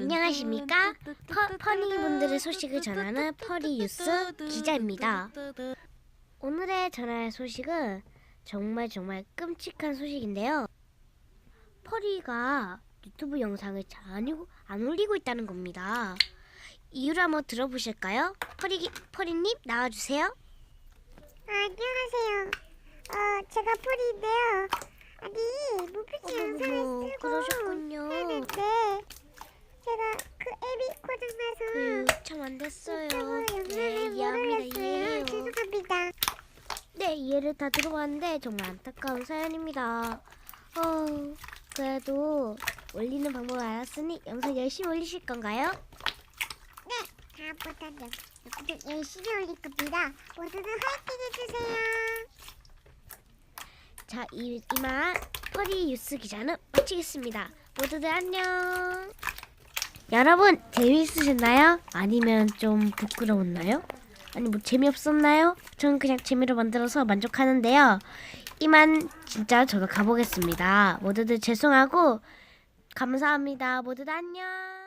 안녕하십니까? 퍼, 퍼니분들의 소식을 전하는 퍼리뉴스 기자입니다. 오늘의 전할 소식은 정말 정말 끔찍한 소식인데요. 퍼리가 유튜브 영상을 잘안 올리고 있다는 겁니다. 이유를 한번 들어보실까요? 퍼리, 퍼리님 나와주세요. 아, 안녕하세요. 어, 제가 폴인데요. 아니, 무표지 영상을 쓰고 그러셨군요. 하는데 제가 그 앱이 고장나서 그, 참안 됐어요. 네, 영상을 못 이해합니다. 올렸어요. 이해해요. 죄송합니다. 네, 이해를 다 들어봤는데 정말 안타까운 사연입니다. 어, 그래도 올리는 방법을 알았으니 영상 열심히 올리실 건가요? 네, 다음부터는 여러분들 열심히 올릴 겁니다. 모두들 화이팅 해주세요. 자, 이, 이만 퍼리 뉴스 기자는 마치겠습니다. 모두들 안녕. 여러분, 재미있으셨나요? 아니면 좀 부끄러웠나요? 아니 뭐 재미없었나요? 저는 그냥 재미로 만들어서 만족하는데요. 이만 진짜 저도 가보겠습니다. 모두들 죄송하고 감사합니다. 모두들 안녕.